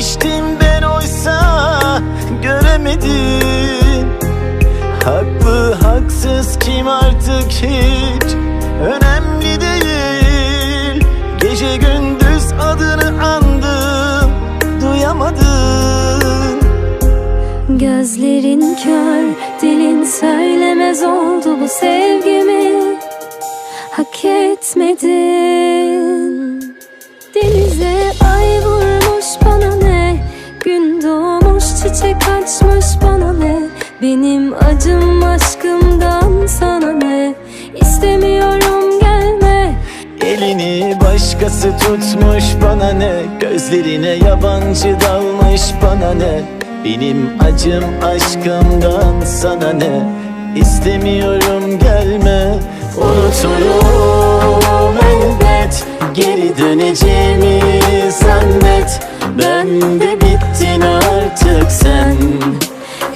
sevmiştim ben oysa Göremedim. Haklı haksız kim artık hiç Önemli değil. Gece gündüz adını andım Duyamadın Gözlerin kör, dilin söylemez oldu bu sevgimi. Hak etmedin doğmuş çiçek açmış bana ne? Benim acım aşkımdan sana ne? İstemiyorum gelme. Elini başkası tutmuş bana ne? Gözlerine yabancı dalmış bana ne? Benim acım aşkımdan sana ne? İstemiyorum gelme. Unuturum elbet. Geri döneceğimi zannet. Ben de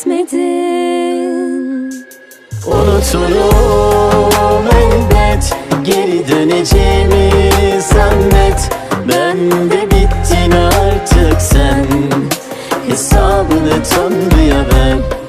etmedin Unuturum elbet Geri döneceğimi zannet. Ben de bittin artık sen. Hesabını Tanrı'ya ver